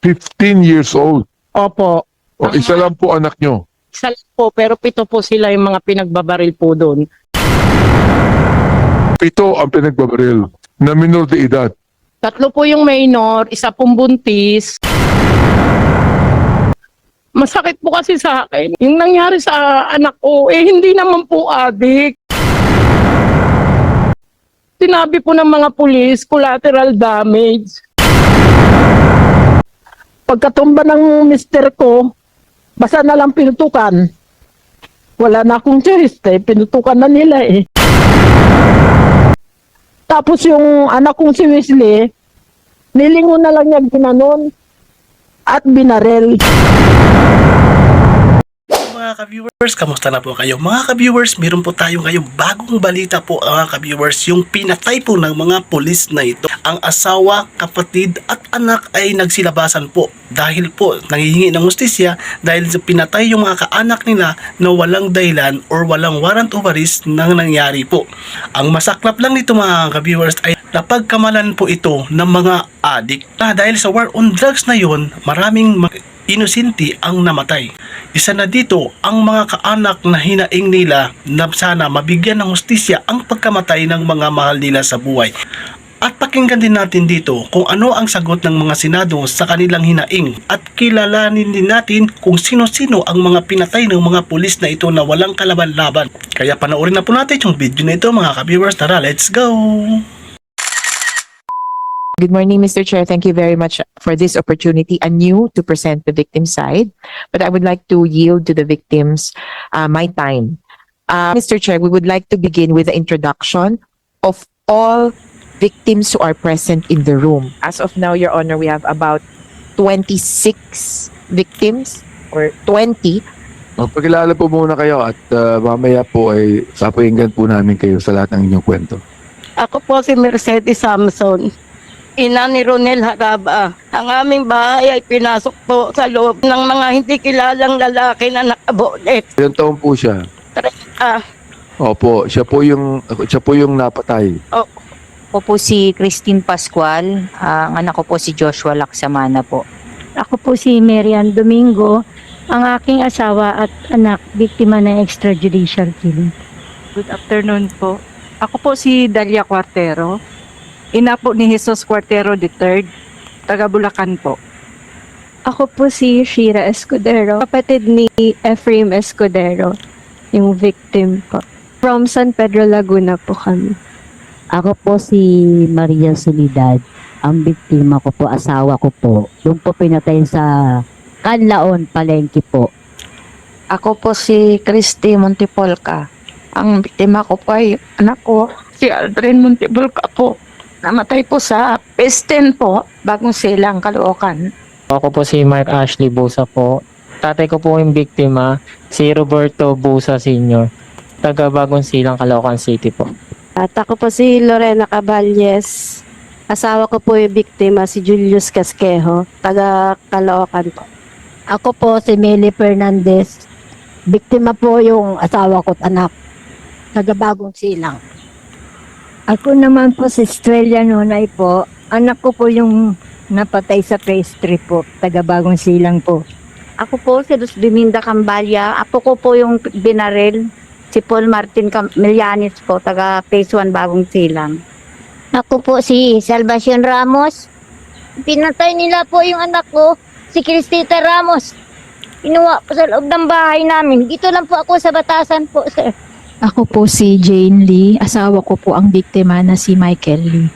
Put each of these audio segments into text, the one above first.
15 years old. Opo. O, isa lang po anak nyo. Isa lang po, pero pito po sila yung mga pinagbabaril po doon. Pito ang pinagbabaril na minor de edad. Tatlo po yung minor, isa pong buntis. Masakit po kasi sa akin. Yung nangyari sa anak ko, eh hindi naman po adik. Sinabi po ng mga pulis, collateral damage. Pagkatumba ng mister ko, basta na lang pinutukan. Wala na akong choice eh, pinutukan na nila eh. Tapos yung anak kong si Wesley, nilingon na lang niya ginanon at binarel. Mga ka-viewers, kamusta na po kayo? Mga ka-viewers, meron po tayo ngayong bagong balita po mga ka-viewers. Yung pinatay po ng mga pulis na ito. Ang asawa, kapatid at anak ay nagsilabasan po dahil po nangihingi ng justisya dahil pinatay yung mga kaanak nila na walang dahilan or walang warrant of arrest nang nangyari po. Ang masaklap lang nito mga ka-viewers ay napagkamalan po ito ng mga adik. Na dahil sa war on drugs na yon, maraming mga inusinti ang namatay. Isa na dito ang mga kaanak na hinaing nila na sana mabigyan ng hustisya ang pagkamatay ng mga mahal nila sa buhay. At pakinggan din natin dito kung ano ang sagot ng mga senado sa kanilang hinaing at kilalanin din natin kung sino-sino ang mga pinatay ng mga pulis na ito na walang kalaban-laban. Kaya panoorin na po natin yung video na ito mga ka-viewers. Tara, let's go! Good morning, Mr. Chair. Thank you very much for this opportunity anew to present the victim side. But I would like to yield to the victims uh, my time. Uh, Mr. Chair, we would like to begin with the introduction of all victims who are present in the room. As of now, Your Honor, we have about 26 victims or 20 Magpakilala po muna kayo at uh, mamaya po ay papakinggan po namin kayo sa lahat ng inyong kwento. Ako po si Mercedes Samson. Ina ni Ronel Haraba. Ang aming bahay ay pinasok po sa loob ng mga hindi kilalang lalaki na nakabonet. Ilang taon po siya? Ah, Opo, siya po yung siya po yung napatay. Ako po si Christine Pascual. Ah, ang anak ko po si Joshua Laksamana po. Ako po si Marian Domingo, ang aking asawa at anak, biktima ng extrajudicial killing. Good afternoon po. Ako po si Dalia Cuartero. Ina po ni Jesus Cuartero III, taga Bulacan po. Ako po si Shira Escudero, kapatid ni Ephraim Escudero, yung victim po. From San Pedro Laguna po kami. Ako po si Maria Solidad. Ang biktima ko po, asawa ko po. Doon po pinatay sa Canlaon, Palengke po. Ako po si Christy Montipolca. Ang biktima ko po ay anak ko, si Aldrin Montipolca po. Namatay po sa Pesten po, bagong silang Caloocan. Ako po si Mark Ashley Busa po. Tatay ko po yung biktima, si Roberto Busa Sr. Taga Bagong Silang, Caloocan City po. At ako po si Lorena Caballes. Asawa ko po yung biktima, si Julius Casquejo, taga Caloocan po. Ako po si Meli Fernandez. Biktima po yung asawa ko at anak. Nagabagong silang. Ako naman po si Estrella Nonay po. Anak ko po yung napatay sa 3 po, taga Bagong Silang po. Ako po si Luz Biminda Cambalya. Apo ko po yung binaril. Si Paul Martin Camilianis po, taga Phase 1 Bagong Silang. Ako po si Salvacion Ramos. Pinatay nila po yung anak ko, si Cristita Ramos. Inuwa po sa loob ng bahay namin. Dito lang po ako sa batasan po, sir. Ako po si Jane Lee. Asawa ko po ang biktima na si Michael Lee.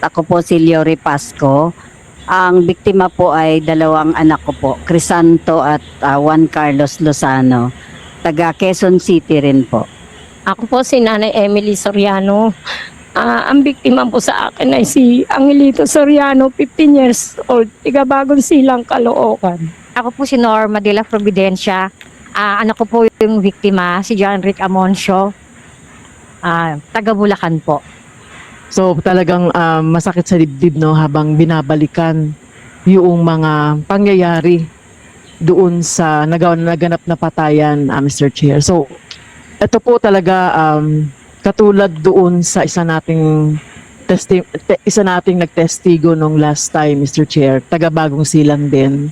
Ako po si Leori Pasco. Ang biktima po ay dalawang anak ko po, Crisanto at ah, Juan Carlos Lozano. Taga Quezon City rin po. Ako po si Nanay Emily Soriano. Ah, ang biktima po sa akin ay si Angelito Soriano, 15 years old, tiga Bagong Silang, Caloocan. Ako po si Norma de la Providencia. Ah, anak ko po yung biktima, si John Rick Amoncio. Ah, taga Bulacan po. So talagang um, masakit sa dibdib no habang binabalikan yung mga pangyayari doon sa nagawa naganap na patayan, uh, Mr. Chair. So ito po talaga um, katulad doon sa isa nating testi- te- isa nating nagtestigo nung last time, Mr. Chair, taga Bagong Silang din.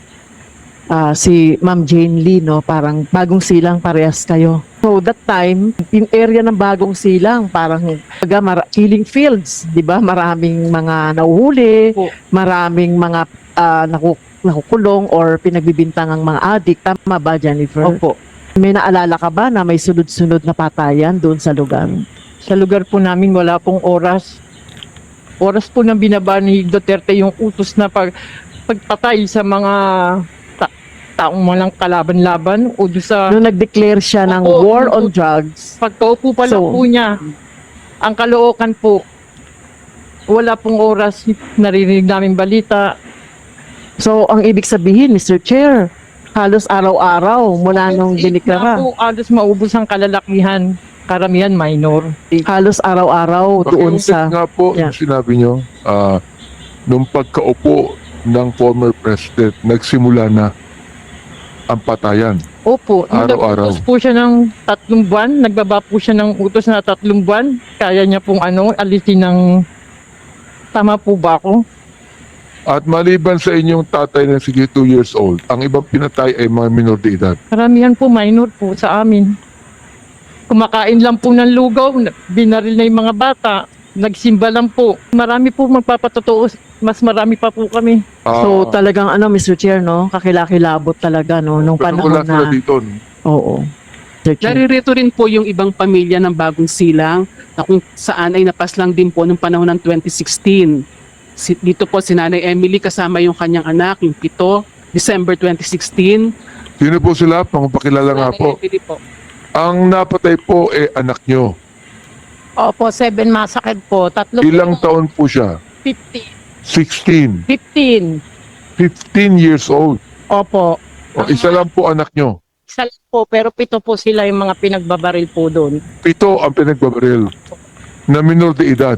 Ah, si Ma'am Jane Lee, no, parang Bagong Silang parehas kayo. So that time, yung area ng Bagong Silang, parang taga mara- killing fields, di ba? Maraming mga nauhuli, maraming mga ah, naku- nakukulong or pinagbibintangang mga adik. Tama ba, Jennifer? Opo. May naalala ka ba na may sunod-sunod na patayan doon sa lugar? Sa lugar po namin wala pong oras. Oras po nang binaba ni Duterte yung utos na pag, pagpatay sa mga taong walang kalaban-laban o doon sa Nung nag-declare siya ng Opo, war on drugs, pagkaupo pa lang So- po niya. Ang kalookan po, wala pong oras naririnig namin balita. so ang ibig sabihin, Mr. Chair, halos araw-araw mula nung Na diniklara. po, alos maubos ang kalalakihan. Karamihan minor. Halos araw-araw doon sa... nga po Yeah. yung sinabi nyo, ah, nung pagkaupo ng former president, nagsimula na ang patayan. Opo, Araw-araw. nag-utos po siya ng tatlong buwan, nagbaba po siya ng utos na tatlong buwan, kaya niya pong ano, alisin ng tama po ba ako? At maliban sa inyong tatay na sige 2 years old, ang ibang pinatay ay mga minor de edad. Karamihan po minor po sa amin. Kumakain lang po ng lugaw, binaril na yung mga bata, nagsimba lang po. Marami po magpapatotoo, mas marami pa po kami. So Ah, talagang ano, Mr. Chair, no? Kakilakilabot talaga, no? Nung pero panahon sila na... dito. no? Oo. Chair. Naririto rin po yung ibang pamilya ng bagong silang na kung saan ay napaslang din po noong panahon ng 2016. Si, dito po si Nanay Emily kasama yung kanyang anak, yung pito, December 2016. Sino po sila? Pangpakilala nga Nanay po. Emily po. Ang napatay po eh anak nyo. Opo, seven masakit po. Tatlo Ilang taon po siya? 50, 16. 15. 15 years old. Opo. O, isa lang po anak nyo. Isa lang po, pero pito po sila yung mga pinagbabaril po doon. Pito ang pinagbabaril. Na minor de edad.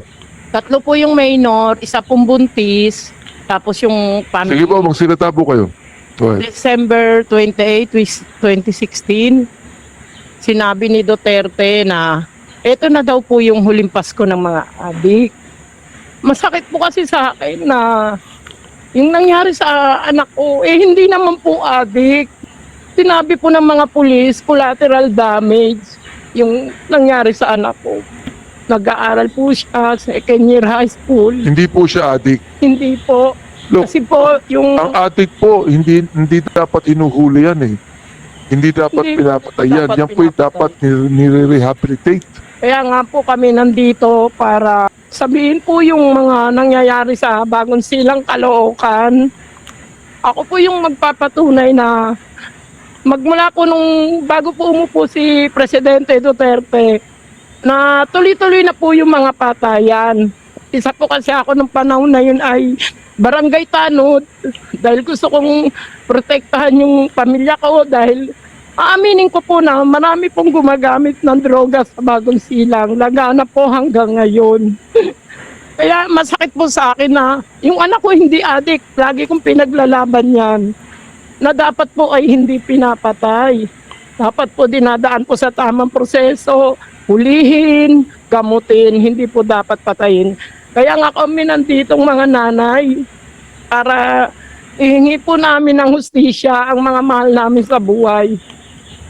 Tatlo po yung minor, isa pong buntis, tapos yung family. Sige po, magsilata po kayo. December 28, wis- 2016, sinabi ni Duterte na ito na daw po yung huling Pasko ng mga adik. Masakit po kasi sa akin na yung nangyari sa anak ko, eh hindi naman po adik. Sinabi po ng mga pulis, collateral damage yung nangyari sa anak ko. Nag-aaral po siya, second year high school. Hindi po siya adik. Hindi po. Look, Kasi po, yung... ang adik po, hindi hindi dapat inuhuli yan eh. Hindi dapat Hindi pinapatay yan. dapat Yan pinapatay. dapat ni- nire-rehabilitate. Kaya nga po kami nandito para sabihin po yung mga nangyayari sa bagong silang kalookan. Ako po yung magpapatunay na magmula po nung bago po umupo si Presidente Duterte na tuloy-tuloy na po yung mga patayan. Isa po kasi ako nung panahon na yun ay barangay tanod dahil gusto kong protektahan yung pamilya ko dahil Aaminin ko po na marami pong gumagamit ng droga sa bagong silang. Lagana po hanggang ngayon. Kaya masakit po sa akin na yung anak ko hindi adik. Lagi kong pinaglalaban yan. Na dapat po ay hindi pinapatay. Dapat po dinadaan po sa tamang proseso. Hulihin, gamutin, hindi po dapat patayin. Kaya nga kami nanditong mga nanay para ihingi po namin ng hustisya ang mga mahal namin sa buhay.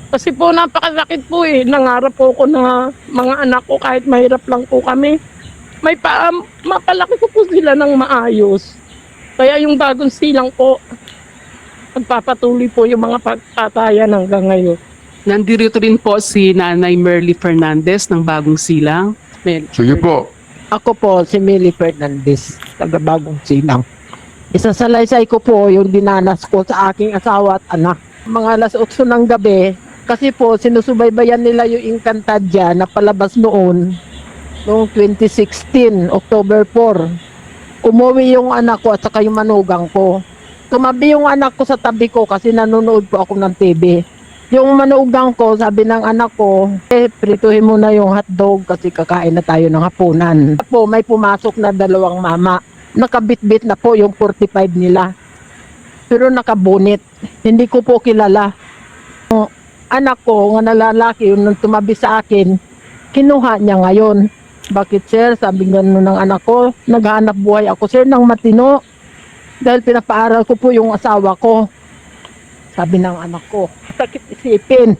Kasi po napakasakit po eh. Nangarap po ko na mga anak ko kahit mahirap lang po kami. May pa, mapalaki ko po sila ng maayos. Kaya yung bagong silang po, magpapatuloy po yung mga pagtatayan hanggang ngayon. Nandito rin po si Nanay Merly Fernandez ng Bagong Silang. Mel- Sige po. Ako po si Millie Fernandez, taga Bagong Silang. Isa sa laysay ko po yung dinanas ko sa aking asawa at anak. Mga alas 8 ng gabi, kasi po sinusubaybayan nila yung Encantadia na palabas noon, noong 2016, October 4. Umuwi yung anak ko at saka yung manugang ko. Tumabi yung anak ko sa tabi ko kasi nanonood po ako ng TV. Yung manugang ko, sabi ng anak ko, eh, prituhin mo na yung hotdog kasi kakain na tayo ng hapunan. Po, may pumasok na dalawang mama. Nakabitbit na po yung 45 nila. Pero nakabunit. Hindi ko po kilala. Yung anak ko, nga nalalaki, yung nang tumabi sa akin, kinuha niya ngayon. Bakit sir? Sabi gano'n ng anak ko. Naghahanap buhay ako sir ng matino. Dahil pinapaaral ko po yung asawa ko. Sabi ng anak ko. Sakit isipin.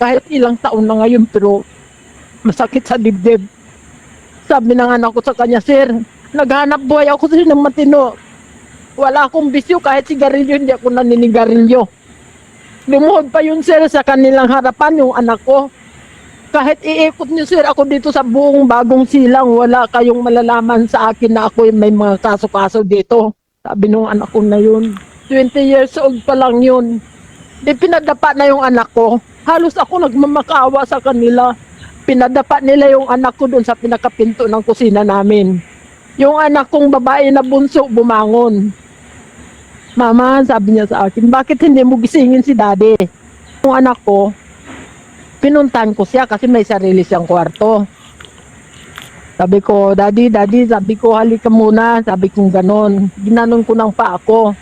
Kahit ilang taon na ngayon pero masakit sa dibdib. Sabi ng anak ko sa kanya, sir, naghanap buhay ako sir ng matino. Wala akong bisyo kahit sigarilyo, hindi ako naninigarilyo. Lumuhod pa yun sir sa kanilang harapan yung anak ko. Kahit iikot niyo sir ako dito sa buong bagong silang, wala kayong malalaman sa akin na ako may mga kaso-kaso dito. Sabi nung anak ko na yun. 20 years old pa lang yun. Di pinadapa na yung anak ko. Halos ako nagmamakawa sa kanila. Pinadapa nila yung anak ko doon sa pinakapinto ng kusina namin. Yung anak kong babae na bunso bumangon. Mama, sabi niya sa akin, bakit hindi mo gisingin si daddy? Yung anak ko, pinuntan ko siya kasi may sarili siyang kwarto. Sabi ko, daddy, daddy, sabi ko, halika muna. Sabi ko ganon. Ginanon ko ng pa ako.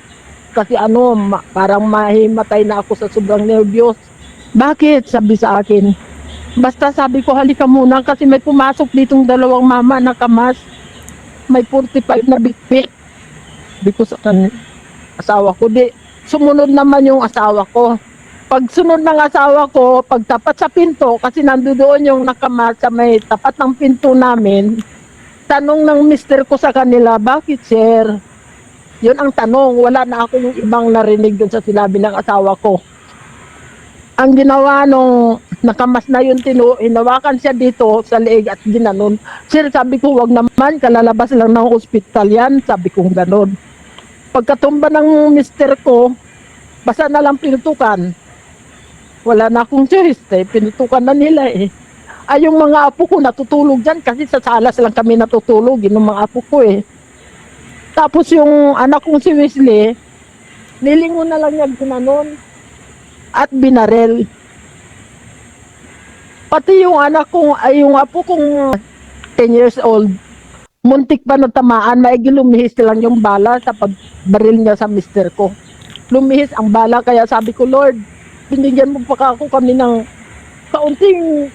Kasi ano, ma- parang mahimatay na ako sa sobrang nervyos. Bakit? Sabi sa akin. Basta sabi ko, halika muna kasi may pumasok ditong dalawang mama na kamas. May 45 na bitbit. Sabi ko sa kan asawa ko, di, sumunod naman yung asawa ko. Pag sunod ng asawa ko, pag tapat sa pinto, kasi nandoon yung nakamas sa may tapat ng pinto namin, tanong ng mister ko sa kanila, bakit sir? Yun ang tanong, wala na akong ibang narinig dun sa sinabi ng asawa ko. Ang ginawa nung nakamas na yung tino, hinawakan siya dito sa leeg at ginanon. Sir, sabi ko, wag naman, kalalabas lang ng ospital yan. Sabi ko, ganon. Pagkatumba ng mister ko, basta na lang pinutukan. Wala na akong choice eh. Pinutukan na nila eh. Ay, yung mga apo ko natutulog dyan kasi sa salas lang kami natutulog. Yun mga apo ko eh. Tapos yung anak kong si Wesley, nilingon na lang niya ginanon at binarel. Pati yung anak kong, ay yung apo kong 10 years old, muntik pa na tamaan, maigi lumihis lang yung bala sa pagbaril niya sa mister ko. Lumihis ang bala, kaya sabi ko, Lord, binigyan mo pa ako kami ng kaunting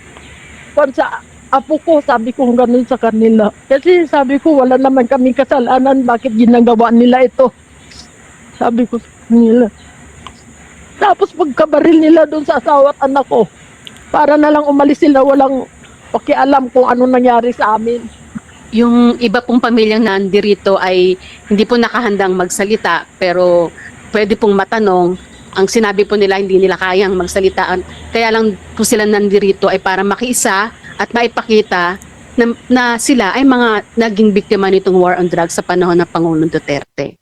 kwan sa apo ko, sabi ko ganun sa kanila. Kasi sabi ko, wala naman kami kasalanan, bakit ginagawa nila ito? Sabi ko sa kanila. Tapos pagkabaril nila doon sa asawa at anak ko, para na lang umalis sila, walang pakialam kung ano nangyari sa amin. Yung iba pong pamilyang nandirito ay hindi po nakahandang magsalita pero pwede pong matanong ang sinabi po nila hindi nila kayang magsalitaan kaya lang po sila nandirito ay para makiisa at maipakita na, na sila ay mga naging biktima nitong war on drugs sa panahon ng Pangulong Duterte.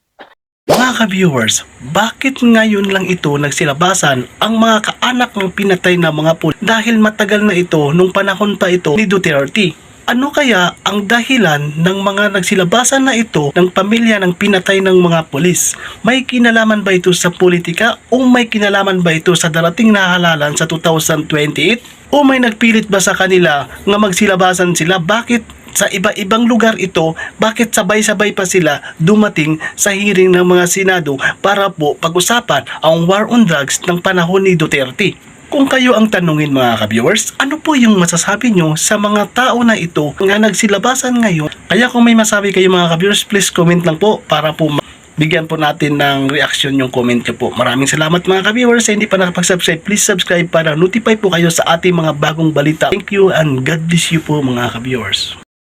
Mga ka-viewers, bakit ngayon lang ito nagsilabasan ang mga kaanak ng pinatay na mga pulis dahil matagal na ito nung panahon pa ito ni Duterte? Ano kaya ang dahilan ng mga nagsilabasan na ito ng pamilya ng pinatay ng mga pulis? May kinalaman ba ito sa politika o may kinalaman ba ito sa darating na halalan sa 2028? O may nagpilit ba sa kanila nga magsilabasan sila? Bakit sa iba-ibang lugar ito, bakit sabay-sabay pa sila dumating sa hearing ng mga Senado para po pag-usapan ang war on drugs ng panahon ni Duterte? Kung kayo ang tanungin mga ka-viewers, ano po yung masasabi nyo sa mga tao na ito nga nagsilabasan ngayon? Kaya kung may masabi kayo mga ka-viewers, please comment lang po para po bigyan po natin ng reaction yung comment nyo po. Maraming salamat mga ka-viewers. Sa hindi pa nakapag-subscribe, please subscribe para notify po kayo sa ating mga bagong balita. Thank you and God bless you po mga ka-viewers.